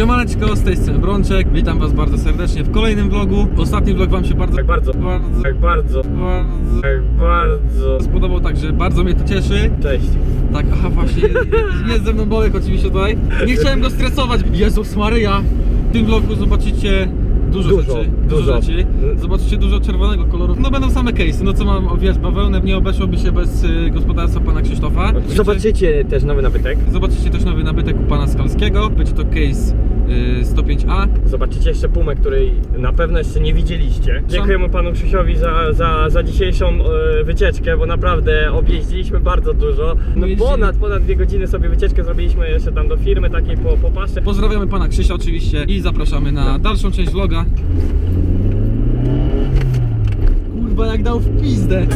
Siemaneczko, z tej strony Brączek, witam was bardzo serdecznie w kolejnym vlogu. Ostatni vlog wam się bardzo, Tak bardzo, bardzo, tak bardzo, bardzo tak bardzo. spodobał, także bardzo mnie to cieszy. Cześć. Tak, aha właśnie, jest ze mną Bolek oczywiście tutaj. Nie chciałem go stresować. Jezus Maryja, w tym vlogu zobaczycie dużo, Dużo, rzeczy. dużo. rzeczy. Zobaczycie dużo czerwonego koloru. No będą same case'y, no co mam, wiesz, bawełnę nie obeszłoby się bez y, gospodarstwa pana Krzysztofa. Zobaczycie też nowy nabytek. Zobaczycie też nowy nabytek u pana Skalskiego. Będzie to case y, 105A. Zobaczycie jeszcze pumę, której na pewno jeszcze nie widzieliście. Dziękujemy panu Krzysiowi za, za, za dzisiejszą e, wycieczkę, bo naprawdę objeździliśmy bardzo dużo. No ponad, ponad dwie godziny sobie wycieczkę zrobiliśmy jeszcze tam do firmy takiej po, po pasze. Pozdrawiamy pana Krzysia oczywiście i zapraszamy na dalszą część vloga. Kurwa jak dał w pizdę.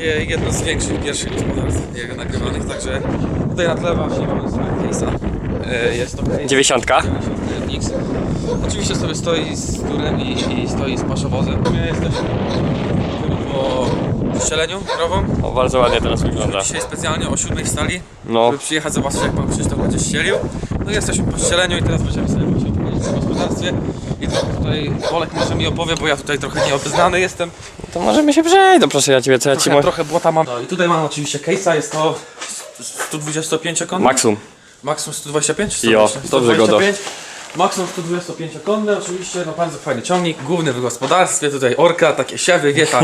Takie jedno z większych, pierwszych gospodarstw jego nagrywanych, także tutaj na tle właśnie mamy sobie case'a. E, Jest to case Dziewięćdziesiątka. 90 X. Oczywiście sobie stoi z turem i, i stoi z paszowozem. My jesteśmy po strzeleniu krową. O, bardzo ładnie teraz wygląda. Dzisiaj specjalnie o 7 stali, No. żeby przyjechać zobaczyć jak pan Krzysztof będzie ścielił. No jesteśmy po strzeleniu i teraz będziemy sobie właśnie opowiedzieć o gospodarstwie. I tutaj Olek może mi opowie, bo ja tutaj trochę nieobeznany jestem. To możemy się przejść, no proszę ja ciebie, co ja ci Trochę, trochę błota mam. No i tutaj mam oczywiście case'a, jest to 125 konny. Maxum. Maximum 125? czy Jo, 120? dobrze go do- 125. Maximum 125 konne oczywiście, no bardzo fajny ciągnik, główny w gospodarstwie, tutaj orka, takie siewy, wieta,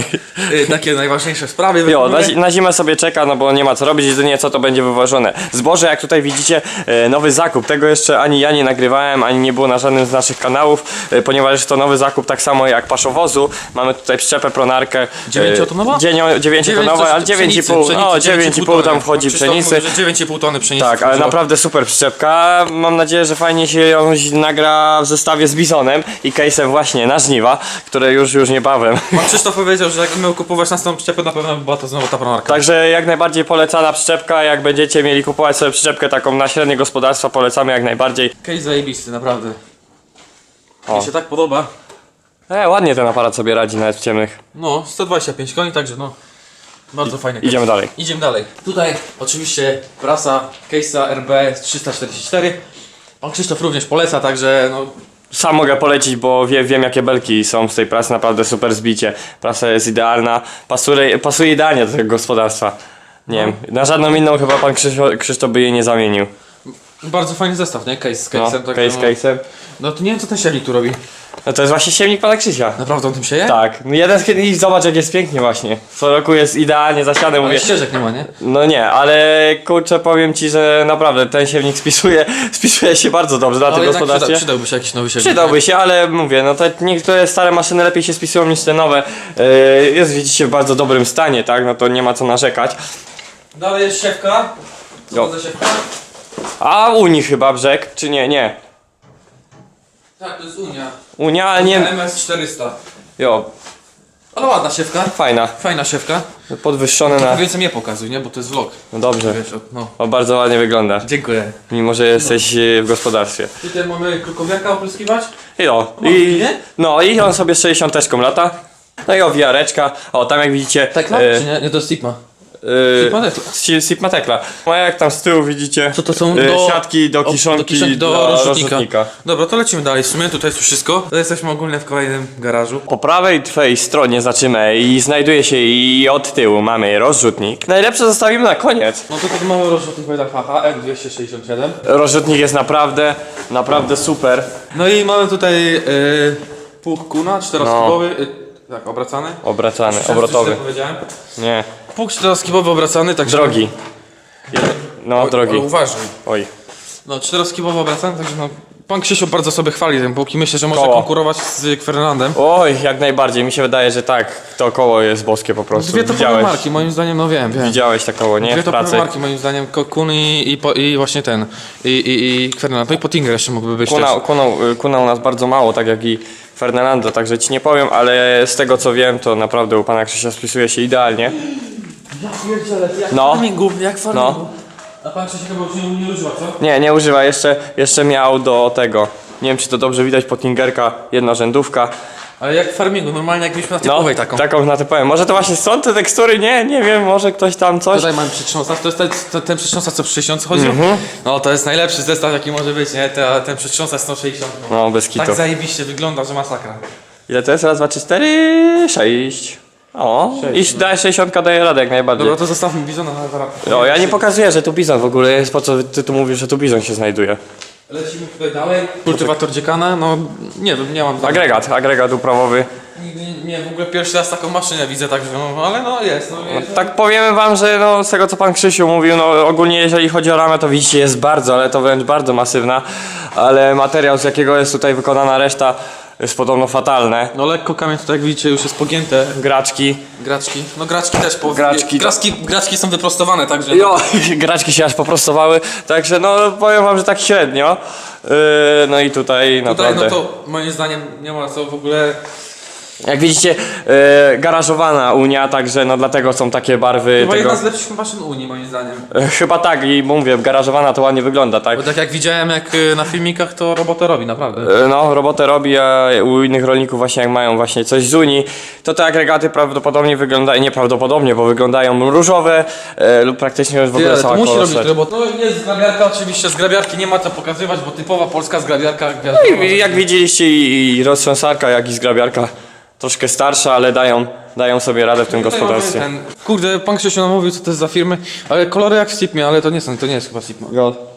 y, takie najważniejsze sprawy. Jo, na, zi- na zimę sobie czeka, no bo nie ma co robić, jedynie co to będzie wywożone. Zboże, jak tutaj widzicie, e, nowy zakup. Tego jeszcze ani ja nie nagrywałem, ani nie było na żadnym z naszych kanałów, e, ponieważ jest to nowy zakup, tak samo jak paszowozu. Mamy tutaj przyczepę, pronarkę. e, Dziewięciotonowa? Dzienio- Dziewięciotonowa, ale 9,5, no 9,5 tam wchodzi pszenicy. Mówi, że 9,5 tony pszenicy. Tak, ale naprawdę super przyczepka. Mam nadzieję, że fajnie się ją nagra w zestawie z Bizonem i case'em właśnie na żniwa, które już już niebawem. Pan Krzysztof powiedział, że jak miał kupować następną przyczepę, na pewno by była to znowu ta pronarka. Także jak najbardziej polecana przyczepka, jak będziecie mieli kupować sobie przyczepkę taką na średnie gospodarstwo, polecamy jak najbardziej. Case zajebisty, naprawdę. O. Mi się tak podoba. E, ładnie ten aparat sobie radzi nawet w ciemnych. No, 125 koni, także no. Bardzo fajny. case. Idziemy dalej. Idziemy dalej. Tutaj oczywiście prasa Case'a RB 344. Pan Krzysztof również poleca, także no, Sam mogę polecić, bo wie, wiem jakie belki są z tej prasy, naprawdę super zbicie. Prasa jest idealna, pasuje, pasuje idealnie do tego gospodarstwa. Nie wiem, na żadną inną chyba pan Krzysztof, Krzysztof by jej nie zamienił. Bardzo fajny zestaw, nie? Case z No, case'em. tak, case no. case'em. No to nie wiem co ten siewnik tu robi. No to jest właśnie siewnik pana Krzysia. Naprawdę on tym sieje? Tak, no jeden z i zobacz jak jest pięknie właśnie. Co roku jest idealnie zasiany, mówię. Ścieżek nie ma, nie? No nie, ale kurczę powiem ci, że naprawdę ten siewnik spisuje, spisuje się bardzo dobrze na tym Ale jednak gospodarstwie. przyda, przydałby się jakiś nowy siewnik. Przydałby się, ale mówię, no te niektóre stare maszyny lepiej się spisują niż te nowe. Yy, Jest widzicie w bardzo dobrym stanie, tak? No to nie ma co narzekać. Dalej jest siewka. Co Jo. to za siewka? A Unii chyba brzeg, czy nie? Nie. Tak, to jest Unia. Unia, ale nie. MS 400. Jo, Ale ładna siewka. fajna. Fajna siewka. Podwyższone na. Więcej mnie pokazuj, nie? Bo to jest vlog. No dobrze. Wiesz, no. O, bardzo ładnie wygląda. Dziękuję. Mimo, że jesteś yy, w gospodarstwie. Tutaj mamy krukowiaka opryskiwać. I o, O, i, nie? no i on sobie z 60 lata. No i owijareczka. O, tam jak widzicie. Tekla? e, Czy nie? Nie, to jest Sigma. Sigma Tekla. Si- Sigma Tekla. No a jak tam z tyłu widzicie. Co to są? e, Do- siatki do o, kiszonki, do, kiszonki, do dla rozrzutnika. Dobra, to lecimy dalej. W sumie tutaj jest już wszystko. To jesteśmy ogólnie w kolejnym garażu. Po prawej twojej stronie zaczymy i znajduje się i od tyłu mamy rozrzutnik. Najlepsze zostawimy na koniec. No to tutaj mamy rozrzutnik Wojdafacha M267. Rozrzutnik jest naprawdę, naprawdę super. No i mamy tutaj yy, pług kuna, czteroskibowy. Yy, tak, obracany. Obracany, obrotowy. coś źle powiedziałem. Nie, Pług czteroskibowy obracany, także... drogi. No, Ale drogi. uważaj. Oj. No, czteroskibowy obracany, także no... Pan Krzysiu bardzo sobie chwali ten pług i myślę, że może Koło. konkurować z Fernandem. Oj, jak najbardziej. Mi się wydaje, że tak. To koło jest boskie po prostu. Dwie topowe Widziałeś, marki, moim zdaniem, no wiem, wiem. widziałeś to koło, nie? Dwie W topowe pracy. marki, moim zdaniem, Ko- Kun i, i, po- i właśnie ten, i, i, i Fernand. No i Pottinger jeszcze mógłby być Kunał, też. kunął, kunął nas bardzo mało, tak jak i Fernando, także ci nie powiem, ale z tego co wiem, to naprawdę u pana Krzysia spisuje się idealnie. No, Farmingu, jak farmingu. no. A pan Krzysiek chyba już nie, nie używa, co? Nie, nie używa, jeszcze, jeszcze miał do tego. Nie wiem, czy to dobrze widać, Pottingerka, jedna rzędówka. Ale jak w farmingu, normalnie jakbyśmy na No, typowej taką. taką na typowym. Może to właśnie są te tekstury? Nie, nie wiem, może ktoś tam coś. Tutaj mamy przytrząsacz, to jest ten, ten, ten przytrząsacz, co przy 60 chodził? Mhm. No to jest najlepszy zestaw, jaki może być, nie? Te, ten przytrząsacz 160. No, bez kitu. Tak zajebiście wygląda, że masakra. Ile to jest? Raz, dwa, trzy, cztery, sześć. O, i daje 60 daje radę jak najbardziej. Dobra, to zostawmy bizona na zaraz. No, ja nie pokazuję, że tu bizon w ogóle jest, po co ty tu mówisz, że tu bizon się znajduje. Lecimy tutaj dalej. Kultywator dziekana, no nie wiem, nie mam tam. Agregat, agregat uprawowy. Nie, nie, w ogóle pierwszy raz taką maszynę widzę, także no, ale no jest, no jest. Tak powiemy wam, że no, z tego co pan Krzysiu mówił, no ogólnie jeżeli chodzi o ramę, to widzicie jest bardzo, ale to wręcz bardzo masywna, ale materiał z jakiego jest tutaj wykonana reszta jest podobno fatalne. No lekko kamień tutaj jak widzicie już jest pogięte. Graczki. Graczki. No graczki też po... Graczki. Graczki, graczki są wyprostowane, także... Jo, graczki się aż poprostowały, także no powiem wam, że tak średnio. Yy, no i tutaj Tutaj naprawdę. no to moim zdaniem nie ma co w ogóle... Jak widzicie, yy, garażowana Unia, także no dlatego są takie barwy Chyba tego. jedna z lepszych maszyn Unii moim zdaniem. E, Chyba tak i mówię, garażowana to ładnie wygląda, tak? Bo tak jak widziałem jak y, na filmikach to robotę robi, naprawdę. E, No, robotę robi, a u innych rolników właśnie jak mają właśnie coś z Unii, to te agregaty prawdopodobnie wyglądają, nieprawdopodobnie, bo wyglądają różowe e, lub praktycznie już w ogóle Tyle, to cała musi kolor robić robotę. No jest zgrabiarka oczywiście, zgrabiarki nie ma co pokazywać, bo typowa polska zgrabiarka... No I jak widzieliście i, i roztrząsarka, jak i zgrabiarka troszkę starsza, ale dają, dają sobie radę w tym gospodarstwie. Ten, kurde, pan Krzysiu nam mówił co to jest za firmy, ale kolory jak w Sipmie, ale to nie są, to nie jest chyba Sipma.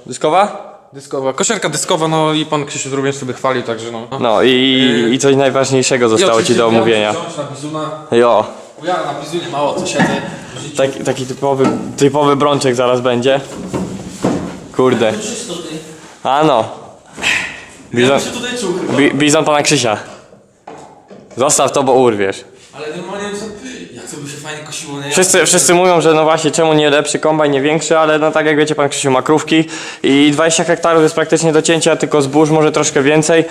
Dyskowa? Dyskowa, kosiarka dyskowa, no i pan Krzysiu również sobie chwalił, także no. No i, i coś najważniejszego zostało ci do omówienia. Na bizuna. Jo, Ja na bizunie mało co siedzę. taki, taki typowy, typowy brączek zaraz będzie. Kurde. Czysto ty. A no. Bizon, tutaj czuł bi, bizon pana Krzysia. Zostaw to, bo urwiesz. Ale normalnie co, jak to by się fajnie kosiło, nie? Wszyscy, wszyscy mówią, że no właśnie, czemu nie lepszy kombajn, nie większy, ale no tak jak wiecie, pan Krzysiu ma krówki i 20 hektarów jest praktycznie do cięcia, tylko zbóż może troszkę więcej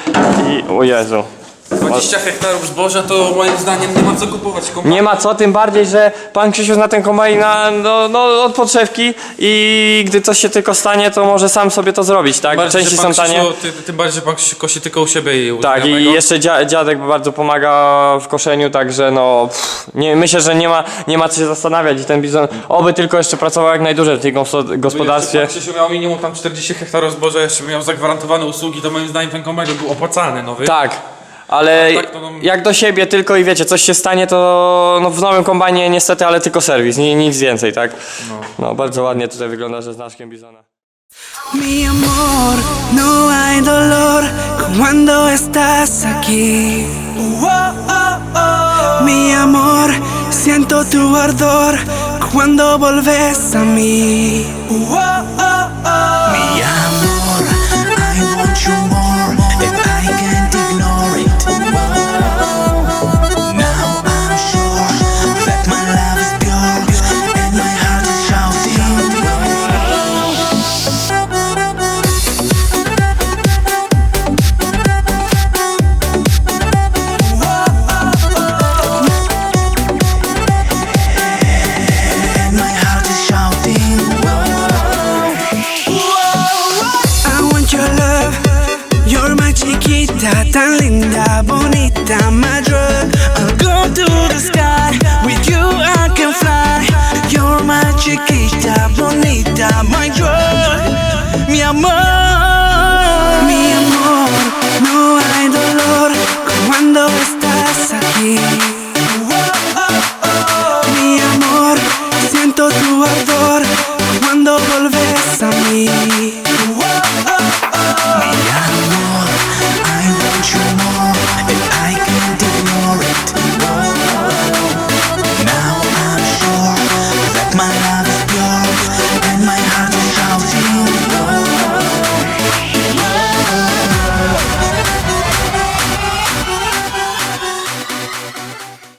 i o Jezu. 20 hektarów zboża to moim zdaniem nie ma co kupować kombajnu. Nie ma co, tym bardziej, że pan Krzysiu zna ten kombajn na, no, no, od podszewki i gdy coś się tylko stanie, to może sam sobie to zrobić, tak? Bardziej, Części że są pan tanie. Krzysiu, ty, tym bardziej, że pan Krzysiu kosi tylko u siebie i u Tak, i znajomego. jeszcze dzia, dziadek bardzo pomaga w koszeniu, także no, pff, nie, myślę, że nie ma, nie ma co się zastanawiać i ten bizon, oby tylko jeszcze pracował jak najdłużej w tej gos- gospodarstwie. Jak Krzysiu miał minimum tam 40 hektarów zboża, jeszcze by miał zagwarantowane usługi, to moim zdaniem ten kombajn był opłacalny nowy. Tak, ale tak, to no- jak do siebie tylko i wiecie, coś się stanie, to no, w nowym kombajnie niestety, ale tylko serwis, ni, nic więcej, tak? No. bardzo ładnie tutaj wygląda, że znaczkiem bizona. Mi amor, no hay dolor cuando estás aquí. Mi amor, siento tu ardor cuando volves a mí.